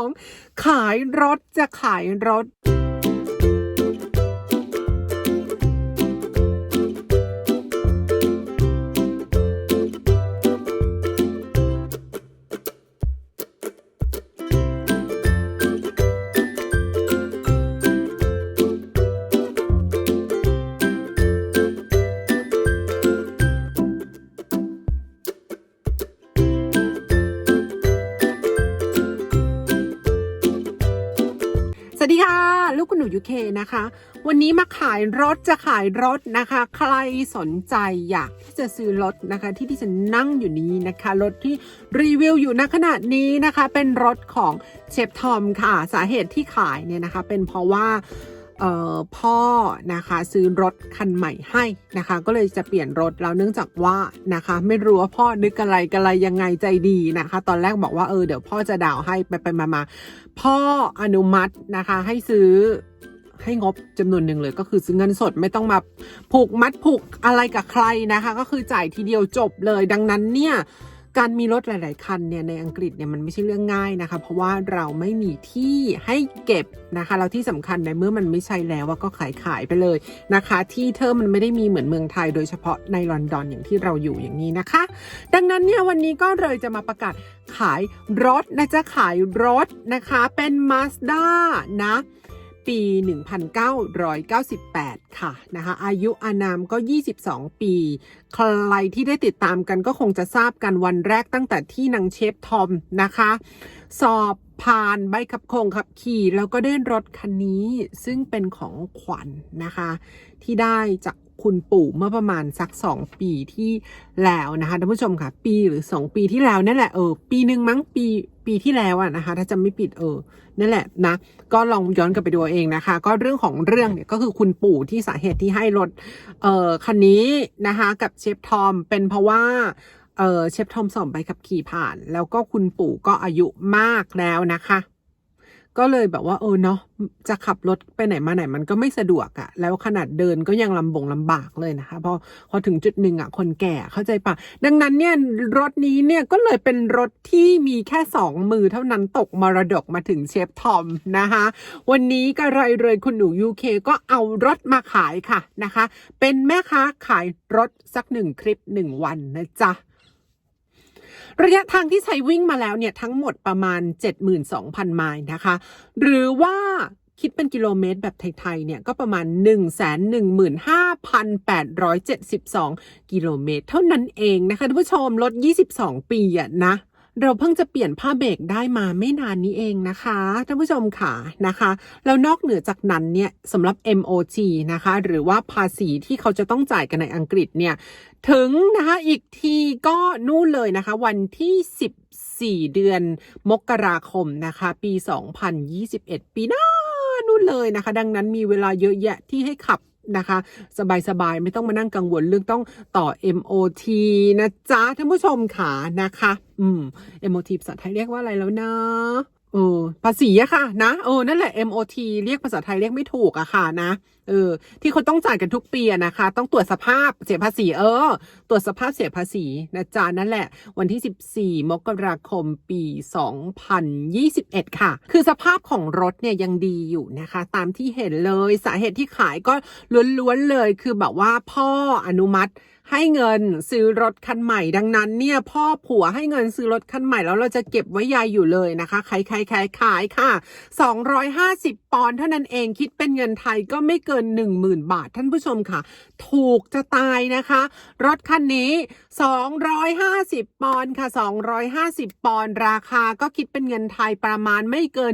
ของขายรถจะขายรถ วัสดีค่ะ ลูกคุณหนูยูเคนะคะ วันนี้มาขายรถจะขายรถนะคะ ใครสนใจอยากที่จะซื้อรถนะคะ ที่ที่ฉันนั่งอยู่นี้นะคะ รถที่รีวิวอยู่ณขณะนี้นะคะ เป็นรถของเชฟทอมค่ะ สาเหตุที่ขายเนี่ยนะคะ เป็นเพราะว่า พ่อนะคะซื้อรถคันใหม่ให้นะคะ ก็เลยจะเปลี่ยนรถแล้วเนื่องจากว่านะคะ ไม่รู้ว่าพ่อนึกอะไรกันอะไรยังไงใจดีนะคะ ตอนแรกบอกว่าเออเดี๋ยวพ่อจะดาวให้ไปไปมามาพ่ออนุมัตินะคะ ให้ซื้อให้งบจำนวนหนึ่งเลยก็คือซื้อเงินสดไม่ต้องมาผูกมัดผูกอะไรกับใครนะคะ ก็คือจ่ายทีเดียวจบเลย ดังนั้นเนี่ย การมีรถหลาย ๆ คันเนี่ยในอังกฤษเนี่ยมันไม่ใช่เรื่องง่ายนะคะ เพราะว่าเราไม่มีที่ให้เก็บนะคะแล้วที่สำคัญในเมื่อมันไม่ใช่แล้วก็ขายขายไปเลยนะคะ ที่เธอมันไม่ได้มีเหมือนเมืองไทย โดยเฉพาะในลอนดอนอย่างที่เราอยู่อย่างนี้นะคะ ดังนั้นเนี่ยวันนี้ก็เลยจะมาประกาศขายรถนะจะขายรถนะคะเป็น Mazda นะ ปี 1998 ค่ะนะคะอายุอานามก็ 22 ปี ใครที่ได้ติดตามกันก็คงจะทราบกันวันแรกตั้งแต่ที่นางเชฟทอมนะคะ สอบผ่านใบขับคงขับขี่ แล้วก็ได้รถคันนี้ซึ่งเป็นของขวัญนะคะ ที่ได้จาก คุณปู่เมื่อประมาณสัก 2 ปีที่แล้วนะคะท่านผู้ชมค่ะ ปีหรือ 2 ปีที่แล้วนั่นแหละเออปีหนึ่งมั้งปีปีที่แล้วอะนะคะ ถ้าจำไม่ผิดเออนั่นแหละนะก็ลองย้อนกลับไปดูเองนะคะ ก็เรื่องของเรื่องเนี่ยก็คือคุณปู่ที่สาเหตุที่ให้รถเอ่อคันนี้นะคะกับเชฟทอมเป็นเพราะว่าเออเชฟทอมสอบใบขับขี่ผ่าน แล้วก็คุณปู่ก็อายุมากแล้วนะคะ ก็เลยแบบว่าเออเนาะจะขับรถไปไหนมาไหนมันก็ไม่สะดวกอะแล้วขนาดเดินก็ยังลำบงลำบากเลยนะคะพอพอถึงจุดหนึ่งอะคนแก่เข้าใจปะดังนั้นเนี่ยรถนี้เนี่ยก็เลยเป็นรถที่มีแค่สองมือเท่านั้นตกมรดกมาถึงเชฟทอมนะคะ วันนี้ก็เลยเลยคุณหนูยูเคก็เอารถมาขายค่ะนะคะ เป็นแม่ค้าขายรถสักหนึ่งคลิปหนึ่งวันนะจ๊ะ ระยะทางที่ใช้วิ่งมาแล้วเนี่ยทั้งหมดประมาณ 72,000 ไมล์นะคะ หรือว่าคิดเป็นกิโลเมตรแบบไทย ๆ เนี่ย ก็ประมาณ 115,872 กิโลเมตร เท่านั้นเองนะคะท่านผู้ชมรถ22 ปีอะนะ เราเพิ่งจะเปลี่ยนผ้าเบรกได้มาไม่นานนี้เองนะคะท่านผู้ชมค่ะนะคะ แล้วนอกเหนือจากนั้นเนี่ยสำหรับ MOT นะคะ หรือว่าภาษีที่เขาจะต้องจ่ายกันในอังกฤษเนี่ยถึงนะคะอีกทีก็นู่นเลยนะคะ วันที่ 14 เดือนมกราคมนะคะ ปี 2021 ปีหน้านู่นเลยนะคะ ดังนั้นมีเวลาเยอะแยะที่ให้ขับ นะคะ สบายๆ ไม่ต้องมานั่งกังวลเรื่องต้องต่อ MOT นะจ๊ะท่านผู้ชมค่ะนะคะ อืม MOT ภาษาไทยเรียกว่าอะไรแล้วนะ เออภาษีอะค่ะ นะเออนั่นแหละ MOT เรียกภาษาไทยเรียกไม่ถูกอะค่ะนะเออ ที่เขาต้องจ่ายกันทุกปีนะคะ ต้องตรวจสภาพเสียภาษีเออ ตรวจสภาพเสียภาษีนะจ๊ะนั่นแหละ วันที่ 14 มกราคมปี 2021 ค่ะ คือสภาพของรถเนี่ยยังดีอยู่นะคะ ตามที่เห็นเลยสาเหตุที่ขายก็ล้วนๆเลย คือแบบว่าพ่ออนุมัติ ให้เงินซื้อรถคันใหม่ ดังนั้นเนี่ยพ่อผัวให้เงินซื้อรถคันใหม่แล้วเราจะเก็บไว้ยายอยู่เลยนะคะขายขายขายขายค่ะ 250 ปอนด์เท่านั้นเองคิดเป็นเงินไทยก็ไม่เกิน 10,000 บาทท่านผู้ชมค่ะ ถูกจะตายนะคะ รถคันนี้ 250 ปอนด์ค่ะ 250 ปอนด์ราคาก็คิดเป็นเงินไทยประมาณไม่เกิน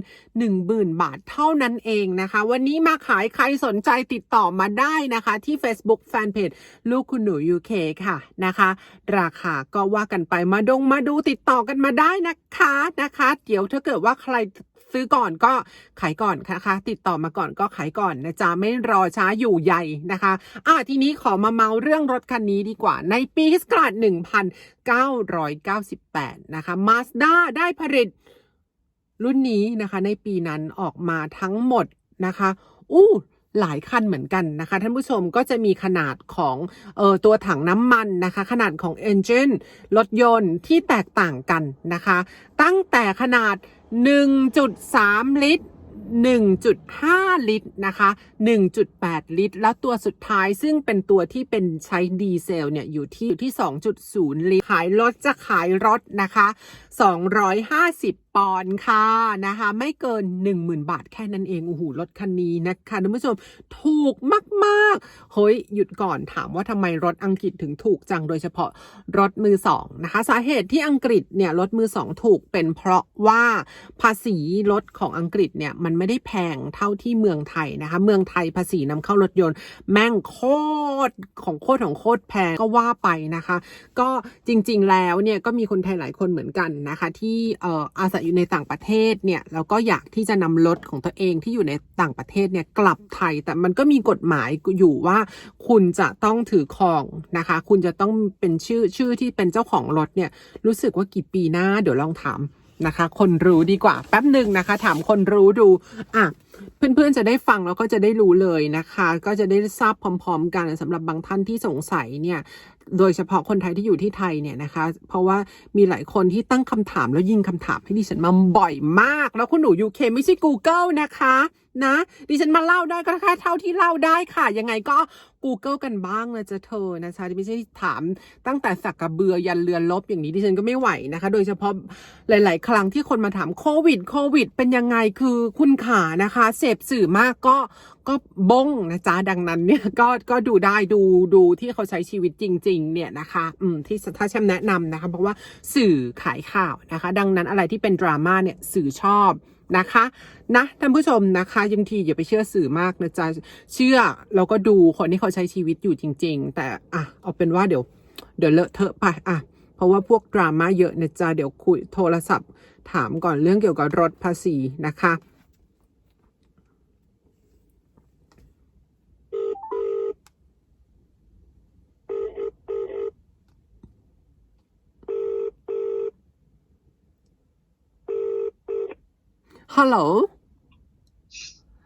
10,000 บาทเท่านั้นเองนะคะ วันนี้มาขายใครสนใจติดต่อมาได้นะคะ ที่ Facebook Fanpage ลูกคุณหนู UK ค่ะนะคะ ราคาก็ว่ากันไปมาดงมาดูติดต่อกันมาได้นะคะนะคะ เดี๋ยวถ้าเกิดว่าใครซื้อก่อนก็ขายก่อนนะคะ ติดต่อมาก่อนก็ขายก่อนนะจ๊ะไม่รอช้าอยู่ใหญ่นะคะอะทีนี้ขอมาเมาเรื่องรถคันนี้ดีกว่า ในปีคศักราช1998 นะคะ Mazda ได้ผลิตรุ่นนี้นะคะ ในปีนั้นออกมาทั้งหมดนะคะ อู้ หลายคันเหมือนกันนะคะ ท่านผู้ชมก็จะมีขนาดของเออตัวถังน้ำมันนะคะ ขนาดของ Engine รถยนต์ที่แตกต่างกันนะคะ ตั้งแต่ขนาด 1.3 ลิตร1.5 ลิตรนะคะ 1.8 ลิตร แล้วตัวสุดท้ายซึ่งเป็นตัวที่เป็นใช้ดีเซลเนี่ยอยู่ที่อยู่ที่ 2.0 ลิตร ขายรถจะขายรถนะคะ 250ปอนด์ค่ะนะคะ ไม่เกิน 10,000 บาทแค่นั้นเองโอ้โหรถคันนี้นะคะท่านผู้ชมถูกมากๆเฮ้ยหยุดก่อนถามว่าทำไมรถอังกฤษถึงถูกจังโดยเฉพาะรถมือสองนะคะสาเหตุที่อังกฤษเนี่ยรถมือสองถูกเป็นเพราะว่าภาษีรถของอังกฤษเนี่ยมันไม่ได้แพงเท่าที่เมืองไทยนะคะ เมืองไทยภาษีนำเข้ารถยนต์ แม่งโคตรของโคตรของโคตรแพงก็ว่าไปนะคะ ก็จริงๆแล้วเนี่ยก็มีคนไทยหลายคนเหมือนกันนะคะ ที่เอ่ออาศัยอยู่ในต่างประเทศเนี่ยแล้วก็อยากที่จะนำรถของตัวเองที่อยู่ในต่างประเทศเนี่ยกลับไทย แต่มันก็มีกฎหมายอยู่ว่า คุณจะต้องถือครองนะคะ คุณจะต้องเป็นชื่อชื่อที่เป็นเจ้าของรถเนี่ยรู้สึกว่ากี่ปีหน้าเดี๋ยวลองถามนะคะ คนรู้ดีกว่าแป๊บหนึ่งนะคะ ถามคนรู้ดูอะเพื่อนๆจะได้ฟังแล้วก็จะได้รู้เลยนะคะ ก็จะได้ทราบพร้อม ๆ กันสำหรับบางท่านที่สงสัยเนี่ย โดยเฉพาะคนไทยที่อยู่ที่ไทยเนี่ยนะคะ เพราะว่ามีหลายคนที่ตั้งคำถามแล้วยิงคำถามให้ดิฉันมาบ่อยมาก แล้วคุณหนู UK ไม่ใช่ Google นะคะนะดิฉันมาเล่าได้ก็แค่เท่าที่เล่าได้ค่ะ ยังไงก็ Google กันบ้างนะจะเธอนะคะไม่ใช่ถามตั้งแต่สักกระเบือยันเรือนลบอย่างนี้ดิฉันก็ไม่ไหวนะคะ โดยเฉพาะหลาย ๆ ครั้งที่คนมาถามโควิดโควิด เป็นยังไงคือคุณขานะคะ เสพสื่อมากก็ก็บงนะจ๊ะดังนั้นเนี่ยก็ก็ดูได้ดูดูที่เขาใช้ชีวิตจริง ๆ เนี่ยนะคะอืมที่ถ้าแชมแนะนำนะคะ เพราะว่าสื่อขายข่าวนะคะ ดังนั้นอะไรที่เป็นดราม่าเนี่ยสื่อชอบนะคะนะท่านผู้ชมนะคะยังทีอย่าไปเชื่อสื่อมากนะจ๊ะเชื่อแล้วก็ดูคนที่เขาใช้ชีวิตอยู่จริง ๆ แต่อะเอาเป็นว่าเดี๋ยว เดี๋ยวเลอะเทอะไปอะเพราะว่าพวกดราม่าเยอะนะจ๊ะเดี๋ยวคุยโทรศัพท์ถามก่อนเรื่องเกี่ยวกับรถภาษีนะคะ ฮัลโหล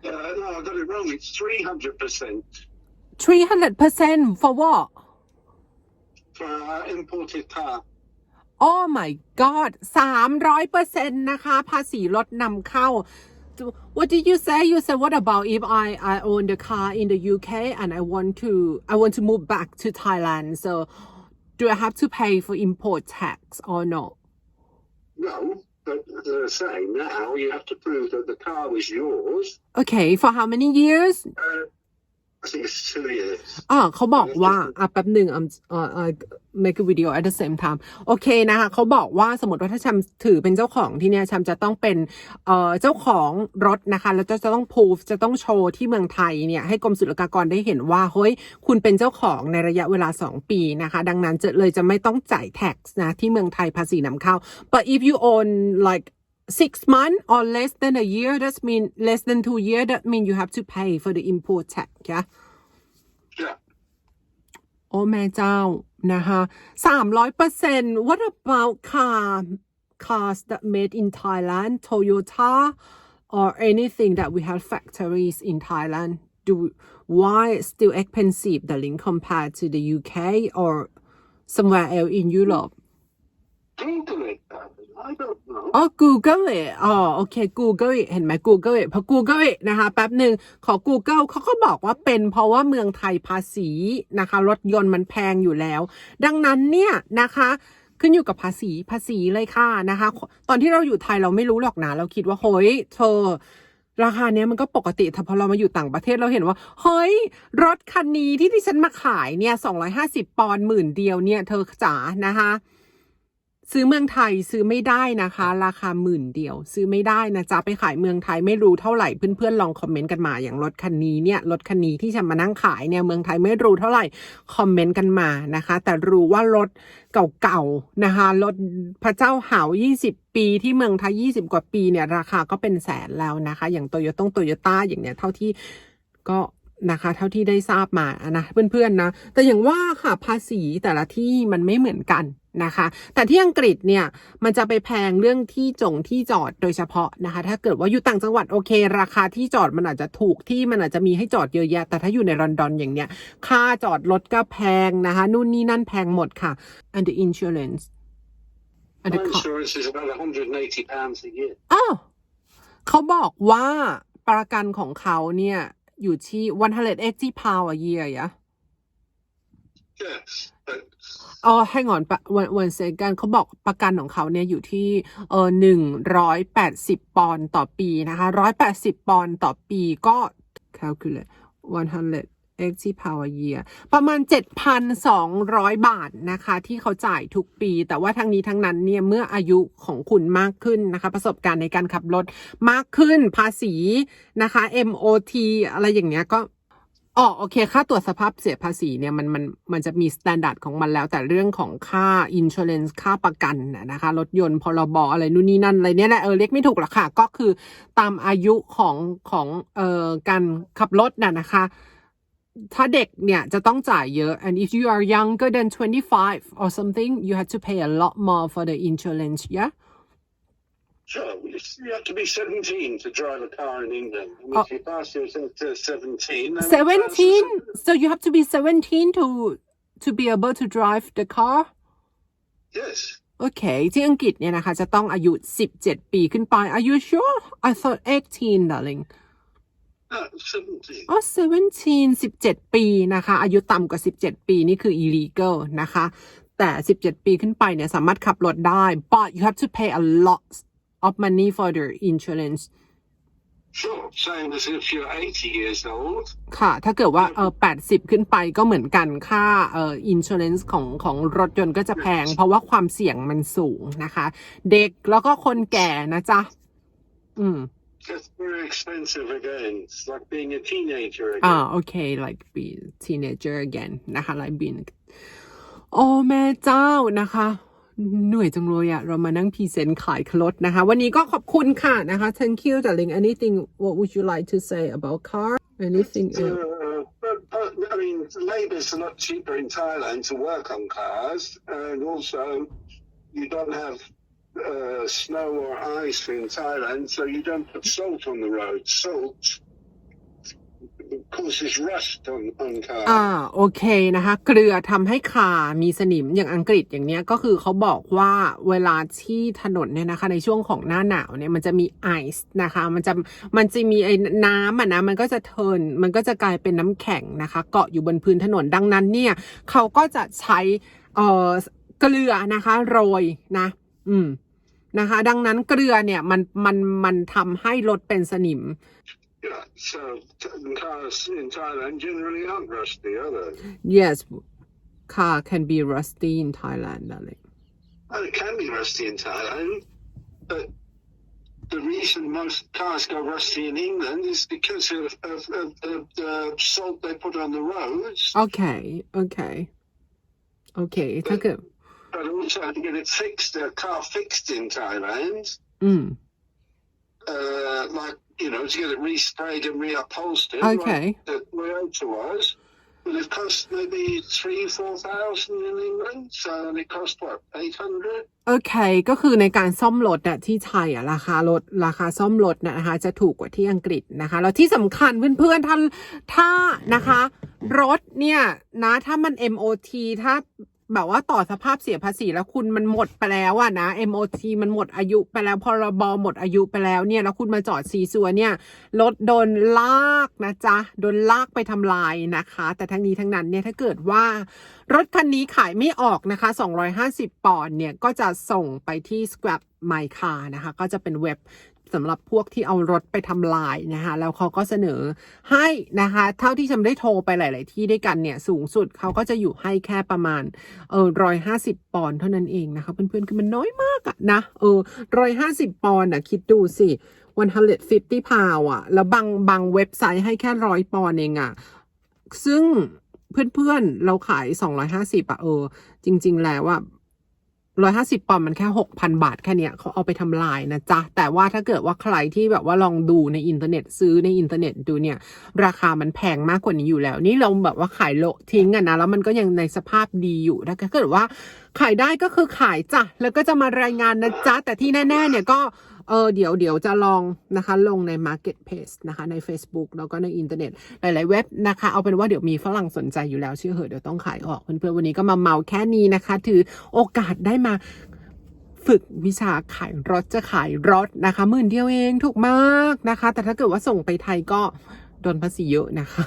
Uh, no, I got it wrong. It's three hundred percent 300% for what for uh, imported car. Oh my god 300%นะคะ ภาษีรถนำเข้า What did you say? You said what about if I I own the car in the UK and I want to I want to move back to Thailand so do I have to pay for import tax or no? No, but as I say, now you have to prove that the car was yours. Okay for how many years? Uh, อ่าเขาบอกว่าอะแป๊บหนึ่งอะอ่าอ่า make a video at the same time โอเคนะคะเขาบอกว่าสมมติว่าถ้าแชมถือเป็นเจ้าของที่เนี่ยแชมจะต้องเป็นเอ่อเจ้าของรถนะคะ แล้วจะจะต้อง proof จะต้องโชว์ที่เมืองไทยเนี่ยให้กรมศุลกากรได้เห็นว่าเฮ้ยคุณเป็นเจ้าของในระยะเวลา 2 ปีนะคะ ดังนั้นจะเลยจะไม่ต้องจ่าย tax นะที่เมืองไทยภาษีนำเข้า but if you own like six months or less than a year that mean less than two year that mean you have to pay for the import tax yeah Yeah. โอ้แม่เจ้านะคะสามร้อยเปอร์เซ็นต์ what about car cars that made in Thailand Toyota or anything that we have factories in Thailand do why it's still expensive the link compared to the UK or somewhere else in Europe Google it. I don't know. อ๋อ Google it อ๋อ โอเค Google it เห็นไหม Google it พอ Google it นะคะ แป๊บหนึ่งขอ Google เขาก็บอกว่าเป็นเพราะว่าเมืองไทยภาษีนะคะ รถยนต์มันแพงอยู่แล้ว ดังนั้นเนี่ยนะคะขึ้นอยู่กับภาษีภาษีเลยค่ะนะคะ ตอนที่เราอยู่ไทยเราไม่รู้หรอกนะ เราคิดว่าเฮ้ยเธอราคาเนี้ยมันก็ปกติแต่พอเรามาอยู่ต่างประเทศเราเห็นว่า เฮ้ย รถคันนี้ที่ดิฉันมาขายเนี่ย250ปอนด์หมื่นเดียวเนี่ย เธอจ๋านะคะ ซื้อเมืองไทยซื้อไม่ได้นะคะ ราคาหมื่นเดียว ซื้อไม่ได้นะจ๊ะไปขายเมืองไทยไม่รู้เท่าไหร่เพื่อนๆลองคอมเมนต์กันมาอย่างรถคันนี้เนี่ยรถคันนี้ที่ฉันมานั่งขายเนี่ยเมืองไทยไม่รู้เท่าไหร่คอมเมนต์กันมานะคะ แต่รู้ว่ารถเก่าๆนะคะรถพระเจ้าหาว20 ปีที่เมืองไทย 20 กว่าปีเนี่ยราคาก็เป็นแสนแล้วนะคะ อย่างโตโยต้งโตโยต้าอย่างเนี้ยเท่าที่ก็นะคะเท่าที่ได้ทราบมานะเพื่อนๆนะแต่อย่างว่าค่ะภาษีแต่ละที่มันไม่เหมือนกัน นะคะ แต่ที่อังกฤษเนี่ยมันจะไปแพงเรื่องที่จงที่จอดโดยเฉพาะนะคะ ถ้าเกิดว่าอยู่ต่างจังหวัดโอเค ราคาที่จอดมันอาจจะถูกที่มันอาจจะมีให้จอดเยอะแยะ แต่ถ้าอยู่ในลอนดอนอย่างเนี้ย ค่าจอดรถก็แพงนะคะ นู่นนี่นั่นแพงหมดค่ะ and the insurance and the Car car insurance is about 180 pounds a year. อ้าวเขาบอกว่าประกันของเขาเนี่ยอยู่ที่180 pound a year ยะ Yes, but อ๋อให้ก่อนปะวันวันเซกันเขาบอกประกันของเขาเนี่ยอยู่ที่เออหนึ่งร้อยแปดสิบปอนด์ต่อปีนะคะร้อยแปดสิบปอนด์ต่อปีก็ calculate one hundred eighty pound a year ประมาณ 7,200 บาทนะคะ ที่เขาจ่ายทุกปี แต่ว่าทั้งนี้ทั้งนั้นเนี่ย เมื่ออายุของคุณมากขึ้นนะคะ ประสบการณ์ในการขับรถมากขึ้นภาษีนะคะ MOT อะไรอย่างเงี้ยก็ อ๋อโอเค ค่าตรวจสภาพเสียภาษีเนี่ยมันมันมันจะมีสแตนดาร์ดของมันแล้ว แต่เรื่องของค่าอินช r เ n น e ค่าประกันนะนะคะ รถยนต์พรบอะไรนู่นนี่นั่นอะไรเนี่ยแหละเออเรียกไม่ถูกหรอกค่ะ ก็คือตามอายุของของเอ่อการขับรถน่ะนะคะ ถ้าเด็กเนี่ยจะต้องจ่ายเยอะ and if you are younger than 25 or something you have to pay a lot more for the insurance yeah sure, you have to be 17 to drive a car in England. And Oh. if you pass yourself to 17, then 17 so you have to be 17 to to be able to drive the car Yes. โอเคที่อังกฤษเนี่ยนะคะจะต้องอายุ 17 ปีขึ้นไป Are you sure I thought 18 darling No, 17. อ๋อ17 17 ปีนะคะ อายุต่ำกว่า 17 ปีนี่คือ illegal นะคะ แต่ 17 ปีขึ้นไปเนี่ยสามารถขับรถได้ but you have to pay a lot of money for the insurance Sure. Same as if you're 80 years old. ค่ะ ถ้าเกิดว่าเออ80 ขึ้นไปก็เหมือนกัน ค่าเอ่อ insurance ของของรถยนต์ก็จะแพง เพราะว่าความเสี่ยงมันสูงนะคะ เด็กแล้วก็คนแก่นะจ๊ะ อืม It's very expensive again. It's like being a teenager again. อ่าโอเค like be teenager again นะคะ like being โอ้แม่เจ้านะคะ เหนื่อยจังเลยอะเรามานั่งพรีเซนต์ขายครถนะคะ วันนี้ก็ขอบคุณค่ะนะคะ thank you darling anything what would you like to say about car anything Uh, else I mean, labour's a lot cheaper in Thailand to work on cars, and also you don't have uh, snow or ice in Thailand, so you don't put salt on the road. Salt causes rust on, on car อ่าโอเคนะคะ เกลือทำให้คามีสนิมอย่างอังกฤษอย่างเนี้ยก็คือเขาบอกว่าเวลาที่ถนนเนี่ยนะคะ ในช่วงของหน้าหนาวเนี่ยมันจะมีไอซ์นะคะ มันจะมันจะมีไอ้น้ำอะนะมันก็จะเทิร์นมันก็จะกลายเป็นน้ำแข็งนะคะ เกาะอยู่บนพื้นถนนดังนั้นเนี่ยเขาก็จะใช้เอ่อเกลือนะคะโรยนะ อืมนะคะ ดังนั้นเกลือเนี่ยมันมันมันทำให้รถเป็นสนิม Yeah, so t- cars in Thailand generally aren't rusty, are they? yes car can be rusty in Thailand darling Well, it can be rusty in Thailand, but the reason most cars go rusty in England is because of, of, of, of the salt they put on the roads, โอเค โอเค โอเค ถ้าเกิด but also to get it fixed, a car fixed in Thailand, อืม uh, like, you know, to get it resprayed and reupholstered, Okay. like the Toyota was. But it cost maybe three, four thousand in England, so it cost what, eight hundred? โอเค ก็คือในการซ่อมรถอะที่ไทยอะราคารถราคาซ่อมรถนะคะ จะถูกกว่าที่อังกฤษนะคะ แล้วที่สำคัญเพื่อนๆถ้าถ้านะคะ รถเนี่ยนะ ถ้ามัน MOT ถ้า แบบว่าต่อสภาพเสียภาษีแล้วคุณมันหมดไปแล้วอะนะ MOT มันหมดอายุไปแล้วพรบหมดอายุไปแล้วเนี่ยแล้วคุณมาจอดซีซัวเนี่ยรถโดนลากนะจ๊ะโดนลากไปทำลายนะคะ แต่ทั้งนี้ทั้งนั้นเนี่ยถ้าเกิดว่ารถคันนี้ขายไม่ออกนะคะ 250 ปอนด์เนี่ยก็จะส่งไปที่ Scrap My Car นะคะ ก็จะเป็นเว็บ สำหรับพวกที่เอารถไปทำลายนะคะแล้วเขาก็เสนอให้นะคะ เท่าที่จำได้โทรไปหลาย ๆ ที่ด้วยกันเนี่ยสูงสุดเขาก็จะอยู่ให้แค่ประมาณเออร้อยห้าสิบปอนด์เท่านั้นเองนะคะเพื่อน ๆ คือมันน้อยมากอะนะเออร้อยห้าสิบปอนด์อะคิดดูสิ150 pound อะแล้วบางบางเว็บไซต์ให้แค่ร้อยปอนด์เองอะซึ่งเพื่อนๆ เราขาย 250อะเออ จริง ๆ แล้ว ร้อยห้าสิบปอนด์มันแค่หกพันบาทแค่เนี้ยเขาเอาไปทำลายนะจ๊ะ แต่ว่าถ้าเกิดว่าใครที่แบบว่าลองดูในอินเทอร์เน็ตซื้อในอินเทอร์เน็ตดูเนี่ย ราคามันแพงมากกว่านี้อยู่แล้ว นี่เราแบบว่าขายโลทิ้งอะนะแล้วมันก็ยังในสภาพดีอยู่ถ้าเกิดว่าขายได้ก็คือขายจ้ะแล้วก็จะมารายงานนะจ๊ะแต่ที่แน่ๆเนี่ยก็ เออเดี๋ยวเดี๋ยวจะลองนะคะลงใน Market Place นะคะใน Facebook แล้วก็ในอินเทอร์เน็ตหลาย ๆ เว็บนะคะ เอาเป็นว่าเดี๋ยวมีฝรั่งสนใจอยู่แล้วเชื่อเหอะเดี๋ยวต้องขายออกเพื่อนๆวันนี้ก็มาเมาแค่นี้นะคะ ถือโอกาสได้มาฝึกวิชาขายรถจะขายรถนะคะหมื่นเดียวเองถูกมากนะคะ แต่ถ้าเกิดว่าส่งไปไทยก็โดนภาษีเยอะนะคะ